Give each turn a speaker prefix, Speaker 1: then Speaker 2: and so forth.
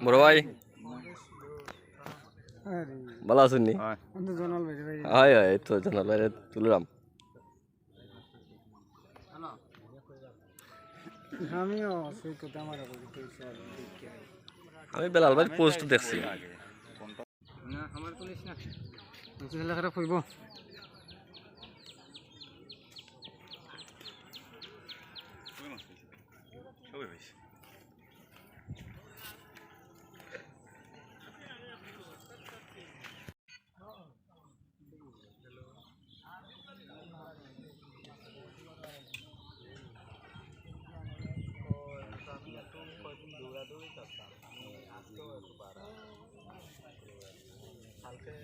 Speaker 1: বড় ভাই। ভালো আছেন নি? হয়। হয় তো জানাল বাইরে তুললাম
Speaker 2: আমিও সেই কথা আমার দেখি
Speaker 1: আমি বেলাল ভাই পোস্ট দেখছি।
Speaker 2: না আমার পুলিশ না। करता हूँ आज
Speaker 3: तो दोबारा हल्के